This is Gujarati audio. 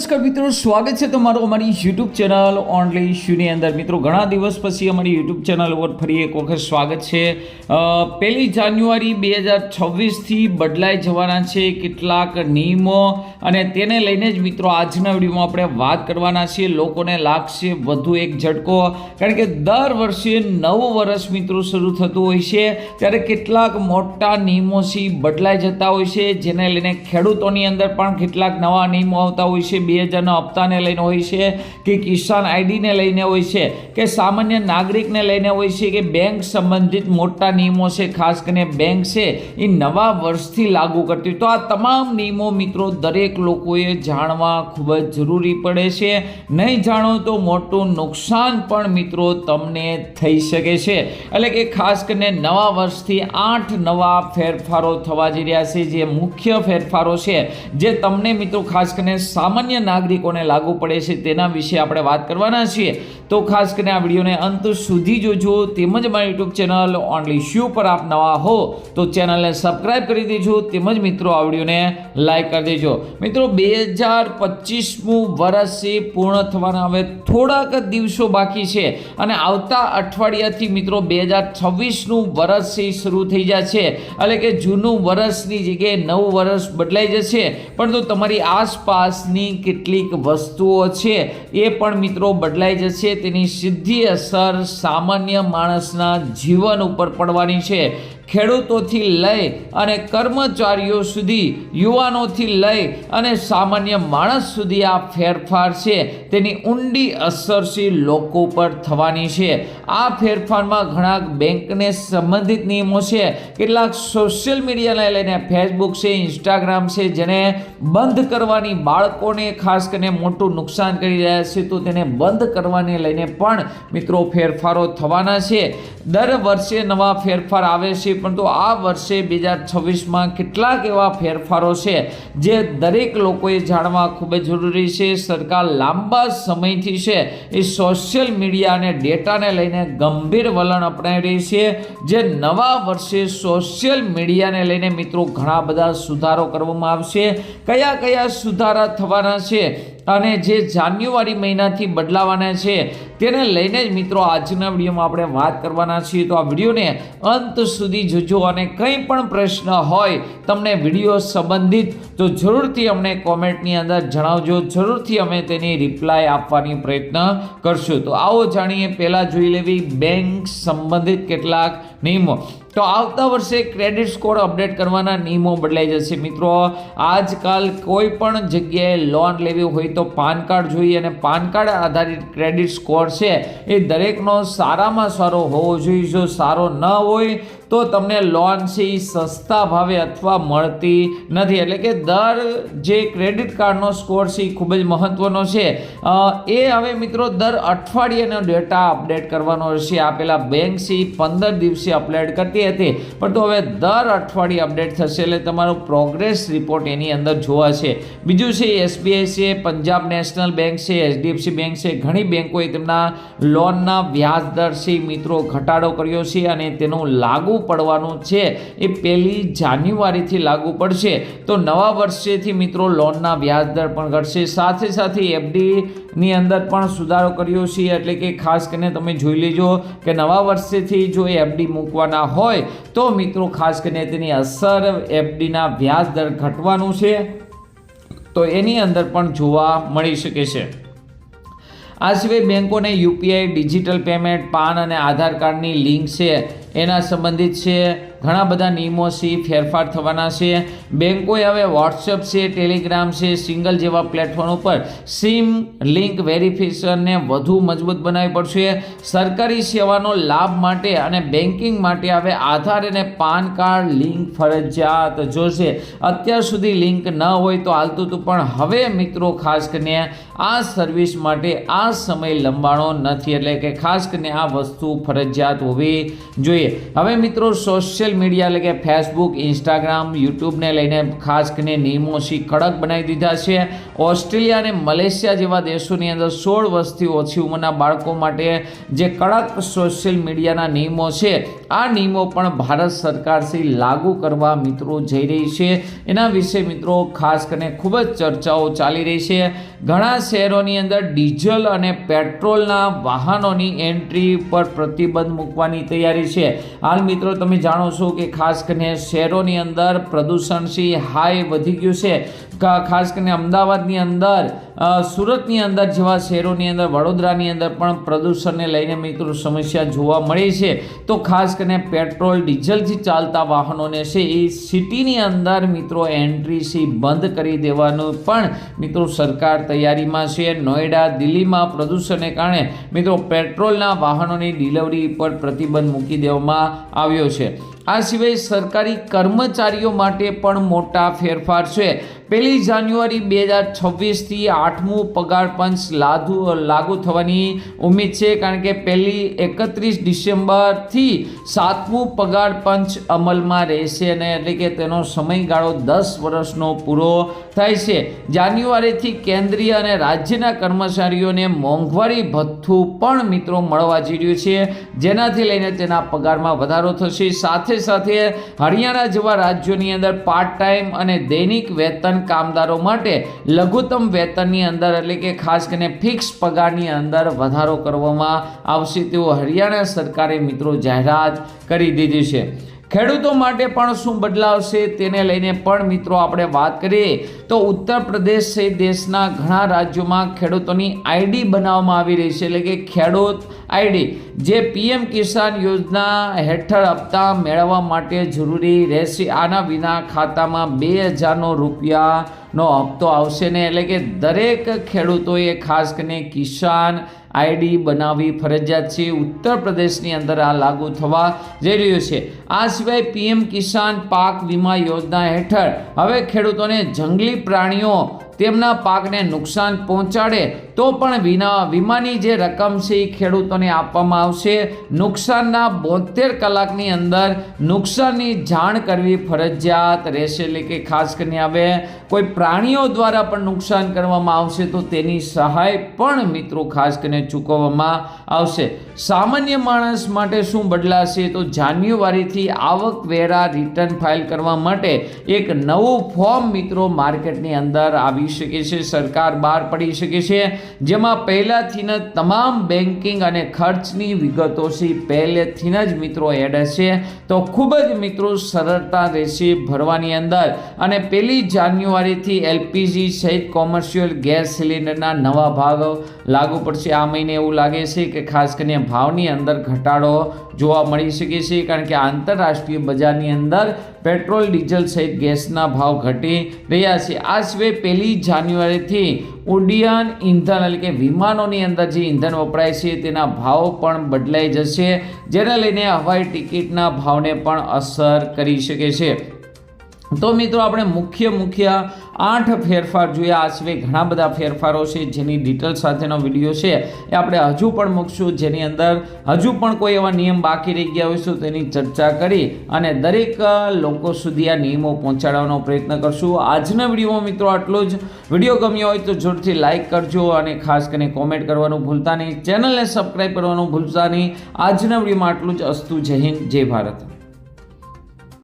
નમસ્કાર મિત્રો, સ્વાગત છે તમારું અમારી યુટ્યુબ ચેનલ ઓનલી શ્યુની અંદર. મિત્રો, ઘણા દિવસ પછી અમારી યુટ્યુબ ચેનલ ઉપર ફરી એક વખત સ્વાગત છે. પહેલી જાન્યુઆરી બે હજાર છવ્વીસથી બદલાઈ જવાના છે કેટલાક નિયમો અને તેને લઈને જ મિત્રો, આજના વિડીયોમાં આપણે વાત કરવાના છીએ. લોકોને લાગશે વધુ એક ઝટકો, કારણ કે દર વર્ષે નવું વર્ષ મિત્રો શરૂ થતું હોય છે. ત્યારે કેટલાક મોટા નિયમો છે બદલાઈ જતા હોય છે, જેને લઈને ખેડૂતોની અંદર પણ કેટલાક નવા નિયમો આવતા હોય છે. બે હજારના હપ્તાને લઈને હોય છે કે કિસાન આઈડીને લઈને હોય છે કે સામાન્ય નાગરિકને લઈને હોય છે કે બેંક સંબંધિત મોટા નિયમો છે, ખાસ કરીને બેંક છે, એ નવા વર્ષથી લાગુ કરતી તો આ તમામ નિયમો મિત્રો દરેક લોકોએ જાણવા ખૂબ જ જરૂરી પડે છે. નહીં જાણો તો મોટું નુકસાન પણ મિત્રો તમને થઈ શકે છે. એટલે કે ખાસ કરીને નવા વર્ષથી આઠ નવા ફેરફારો થવા જઈ રહ્યા છે. જે મુખ્ય ફેરફારો છે, જે તમને મિત્રો ખાસ કરીને સામાન્ય નાગરિકોને લાગુ પડે છે તેના વિશે આપણે વાત કરવાના છીએ. તો ખાસ કરીને આ વિડીયોને અંત સુધી જોજો. તેમજ મારી યુટ્યુબ ચેનલ ઓનલી શ્યુ પર આપ નવા હો, તો ચેનલને સબસ્ક્રાઇબ કરી દેજો. તેમજ મિત્રો, આ વિડીયોને લાઈક કરી દેજો. મિત્રો, બે હજાર પચીસમું વર્ષ છે પૂર્ણ થવાના હવે થોડાક જ દિવસો બાકી છે અને આવતા અઠવાડિયાથી મિત્રો, બે હજાર છવ્વીસનું વર્ષ શરૂ થઈ જશે. એટલે કે જૂનું વર્ષની જગ્યાએ નવું વર્ષ બદલાઈ જશે. પરંતુ તમારી આસપાસની કેટલીક વસ્તુઓ છે, એ પણ મિત્રો બદલાઈ જશે. તેની સીધી અસર સામાન્ય માણસના જીવન ઉપર પડવાની છે. ખેડૂતોથી લઈ અને કર્મચારીઓ સુધી, યુવાનોથી લઈ અને સામાન્ય માણસ સુધી આ ફેરફાર છે. તેની ઊંડી અસરશી લોકો પર થવાની છે. આ ફેરફારમાં ઘણા બેંકને સંબંધિત નિયમો છે. કેટલાક સોશિયલ મીડિયાને લઈને ફેસબુક છે, ઇન્સ્ટાગ્રામ છે, જેને બંધ કરવાની બાળકોને ખાસ કરીને મોટું નુકસાન કરી રહ્યા છે, તો તેને બંધ કરવાને લઈને પણ મિત્રો ફેરફારો થવાના છે. દર વર્ષે નવા ફેરફાર આવે છે પરંતુ આ વર્ષે બે હજાર છવ્વીસમાં કેટલાક એવા ફેરફારો છે જે દરેક લોકોએ જાણવા ખૂબ જ જરૂરી છે. સરકાર લાંબા સમયથી છે એ સોશિયલ મીડિયા અને ડેટાને લઈને ગંભીર વલણ અપનાવી રહી છે. જે નવા વર્ષે સોશિયલ મીડિયાને લઈને મિત્રો ઘણા બધા સુધારો કરવામાં આવશે. કયા કયા સુધારા થવાના છે અને જે જાન્યુઆરી મહિનાથી બદલાવાના છે, તેને લઈને જ મિત્રો આજના વિડીયોમાં આપણે વાત કરવાના છીએ. તો આ વિડીયોને અંત સુધી જોજો અને કંઈ પણ પ્રશ્ન હોય, તમને વીડિયો સંબંધિત તો જરૂરથી અમને કોમેન્ટની અંદર જણાવજો. જરૂરથી અમે તેની રિપ્લાય આપવાની પ્રયત્ન કરશું. તો આવો જાણીએ, પહેલાં જોઈ લેવી બેંક સંબંધિત કેટલાક નિયમો. તો આવતા વર્ષે ક્રેડિટ સ્કોર અપડેટ કરવાના નિયમો બદલાઈ જશે. મિત્રો, આજકાલ કોઈ પણ જગ્યાએ લોન લેવી હોય તો પાન કાર્ડ જોઈએ અને પાન કાર્ડ આધારિત ક્રેડિટ સ્કોર છે એ દરેકનો સારામાં સારો હોવો જોઈએ. જો સારો ન હોય તો તમને લોન છે એ સસ્તા ભાવે અથવા મળતી નથી. એટલે કે દર જે ક્રેડિટ કાર્ડનો સ્કોર છે એ ખૂબ જ મહત્ત્વનો છે. એ હવે મિત્રો દર અઠવાડિયાનો ડેટા અપડેટ કરવાનો છે. આ પહેલાં બેંક છે એ પંદર દિવસે અપડેટ કરતી હતી. પણ તો હવે દર અઠવાડિયે અપડેટ થશે એટલે તમારો પ્રોગ્રેસ રિપોર્ટ એની અંદર જોવા છે. બીજું છે એસબીઆઈ છે, પંજાબ નેશનલ બેંક છે, એચડીએફસી બેંક છે. ઘણી બેંકોએ તેમના લોનના વ્યાજ દર છે મિત્રો ઘટાડો કર્યો છે અને તેનું લાગુ પડવાનું છે. એ પહેલી જાન્યુઆરીથી લાગુ પડશે. તો નવા વર્ષેથી મિત્રો લોનના વ્યાજ દર પણ ઘટશે. સાથે સાથે એફડીની અંદર પણ સુધારો કર્યો છે. એટલે કે ખાસ કરીને તમે જોઈ લેજો કે નવા વર્ષેથી જો એફડી મૂકવાના હોય, તો મિત્રો ખાસ કરીને તેની અસર એફડીના વ્યાજ દર ઘટવાનું છે. તો એની અંદર પણ જોવા મળી શકે છે. આ સિવાય બેંકોને યુપીઆઈ, ડિજિટલ પેમેન્ટ, પાન અને આધાર કાર્ડની લિંક છે. એના સંબંધિત છે ઘણા બધા નિયમો છે, ફેરફાર થવાના છે. બેંકોએ હવે વોટ્સઅપ છે ટેલિગ્રામ છે, સિંગલ જેવા પ્લેટફોર્મ ઉપર સિમ લિંક વેરિફિકેશનને વધુ મજબૂત બનાવવી પડશે. સરકારી સેવાનો લાભ માટે અને બેન્કિંગ માટે હવે આધાર અને પાન કાર્ડ લિંક ફરજિયાત જોશે. અત્યાર સુધી લિંક ન હોય તો હાલતું હતું, પણ હવે મિત્રો ખાસ કરીને આ સર્વિસ માટે આ સમય લંબાણો નથી, એટલે કે ખાસ કરીને આ વસ્તુ ફરજિયાત હોવી જોઈએ. હવે મિત્રો સોશિયલ મીડિયા એટલે કે ફેસબુક, ઇન્સ્ટાગ્રામ, યુટ્યુબને લઈને ખાસ કરીને નિયમો સી કડક બનાવી દીધા છે. ઓસ્ટ્રેલિયા અને મલેશિયા જેવા દેશોની અંદર સોળ વર્ષથી ઓછી ઉંમરના બાળકો માટે જે કડક સોશિયલ મીડિયાના નિયમો છે, આ નિયમો પણ ભારત સરકારથી લાગુ કરવા મિત્રો જઈ રહી છે. એના વિશે મિત્રો ખાસ કરીને ખૂબ જ ચર્ચાઓ ચાલી રહી છે. ઘણા શહેરોની અંદર ડીઝલ અને પેટ્રોલના વાહનોની એન્ટ્રી પર પ્રતિબંધ મૂકવાની તૈયારી છે. હાલ મિત્રો તમે જાણો છો કે ખાસ કરીને શહેરોની અંદર પ્રદૂષણ સી હાઈ વધી ગયું છે. ખાસ કરીને અમદાવાદની અંદર સુરતની અંદર જેવા શહેરોની અંદર, વડોદરાની અંદર પણ પ્રદૂષણને લઈને મિત્રો સમસ્યા જોવા મળી છે. તો ખાસ કરીને પેટ્રોલ, ડીઝલથી ચાલતા વાહનોને છે એ સિટીની અંદર મિત્રો એન્ટ્રી છે બંધ કરી દેવાનું પણ મિત્રો સરકાર તૈયારીમાં છે. નોઈડા દિલ્હીમાં પ્રદૂષણને કારણે મિત્રો પેટ્રોલના વાહનોની ડિલિવરી પર પ્રતિબંધ મૂકી દેવામાં આવ્યો છે. આ સિવાય સરકારી કર્મચારીઓ માટે પણ મોટા ફેરફાર છે. પહેલી જાન્યુઆરી બે હજાર છવ્વીસથી આઠમું પગાર પંચ લાદુ, લાગુ થવાની ઉમ્મીદ છે, કારણ કે પહેલી એકત્રીસ ડિસેમ્બરથી સાતમું પગાર પંચ અમલમાં રહેશે અને એટલે કે તેનો સમયગાળો દસ વર્ષનો પૂરો થાય છે. જાન્યુઆરીથી કેન્દ્રીય અને રાજ્યના કર્મચારીઓને મોંઘવારી ભથ્થું પણ મિત્રો મળવા જઈ રહ્યું છે. જેનાથી લઈને તેના પગારમાં વધારો થશે. સાથે સાથે હરિયાણા જેવા રાજ્યોની અંદર પાર્ટ ટાઈમ અને દૈનિક વેતન કામદારો માટે લઘુત્તમ વેતનની અંદર એટલે કે ખાસ કરીને ફિક્સ પગારની અંદર વધારો કરવામાં આવશે તેવો હરિયાણા સરકારે મિત્રો જાહેરાત કરી દીધી છે. ખેડૂતો માટે પણ શું બદલાવ છે તેને લઈને પણ મિત્રો આપણે વાત કરીએ તો ઉત્તર પ્રદેશ સહિત દેશના ઘણા રાજ્યોમાં ખેડૂતોની આઈડી બનાવવામાં આવી રહી છે એટલે કે ખેડૂત આઈડી જે પીએમ કિસાન યોજના હેઠળ હપ્તા મેળવવા માટે જરૂરી રહેશે. આના વિના ખાતામાં બે હજારનો રૂપિયાનો હપ્તો આવશે ને, એટલે કે દરેક ખેડૂતોએ ખાસ કરીને કિસાન આઈડી બનાવવી ફરજિયાત છે. ઉત્તર પ્રદેશની અંદર આ લાગુ થવા જઈ રહ્યું છે. આ સિવાય પીએમ કિસાન પાક વીમા યોજના હેઠળ હવે ખેડૂતોને જંગલી પ્રાણીઓ તેમના પાકને નુકસાન પહોંચાડે, તો પણ વિના વીમાની જે રકમ છે એ ખેડૂતોને આપવામાં આવશે. નુકસાનના બોતેર કલાકની અંદર નુકસાનની જાણ કરવી ફરજિયાત રહેશે. એટલે કે ખાસ કરીને હવે કોઈ પ્રાણીઓ દ્વારા પણ નુકસાન કરવામાં આવશે, તો તેની સહાય પણ મિત્રો ખાસ કરીને ચૂકવવામાં આવશે. સામાન્ય માણસ માટે શું બદલાશે, તો જાન્યુઆરીથી આવકવેરા રિટર્ન ફાઇલ કરવા માટે એક નવું ફોર્મ મિત્રો માર્કેટની અંદર આવી શકે છે, સરકાર બહાર પડી શકે છે. જેમાં પહેલાંથીને તમામ બેન્કિંગ અને ખર્ચની વિગતો છે, પહેલેથી જ મિત્રો એડ હશે. તો ખૂબ જ મિત્રો સરળતા રહેશે ભરવાની અંદર. અને પહેલી જાન્યુઆરીથી એલપીજી સહિત કોમર્શિયલ ગેસ સિલિન્ડરના નવા ભાવ લાગુ પડશે. આ મહિને એવું લાગે છે કે ખાસ કરીને ભાવની અંદર ઘટાડો જોવા મળી શકે છે, કારણ કે આંતરરાષ્ટ્રીય બજારની અંદર પેટ્રોલ, ડીઝલ સહિત ગેસના ભાવ ઘટી રહ્યા છે. આ સિવાય પહેલી જાન્યુઆરીથી ઉડ્ડયન ઇંધન એટલે કે વિમાનોની અંદર જે ઇંધણ વપરાય છે, તેના ભાવ પણ બદલાઈ જશે, જેને લઈને હવાઈ ટિકિટના ભાવને પણ અસર કરી શકે છે. તો મિત્રો આપણે મુખ્ય મુખ્ય આઠ ફેરફાર જોયા. આ સિવાય ઘણા બધા ફેરફારો છે, જેની ડિટેલ સાથેનો વીડિયો છે. એ આપણે હજુ પણ મૂકશું. જેની અંદર હજુ પણ કોઈ એવા નિયમ બાકી રહી ગયા હોય તેની ચર્ચા કરી અને દરેક લોકો સુધી આ નિયમો પહોંચાડવાનો પ્રયત્ન કરશું. આજના વિડીયોમાં મિત્રો આટલું જ. વીડિયો ગમ્યો હોય તો જોરથી લાઇક કરજો અને ખાસ કરીને કોમેન્ટ કરવાનું ભૂલતા નહીં. ચેનલને સબસ્ક્રાઈબ કરવાનું ભૂલતા નહીં. આજના વિડીયોમાં આટલું જ. અસ્તુ જય હિન્દ, જય ભારત.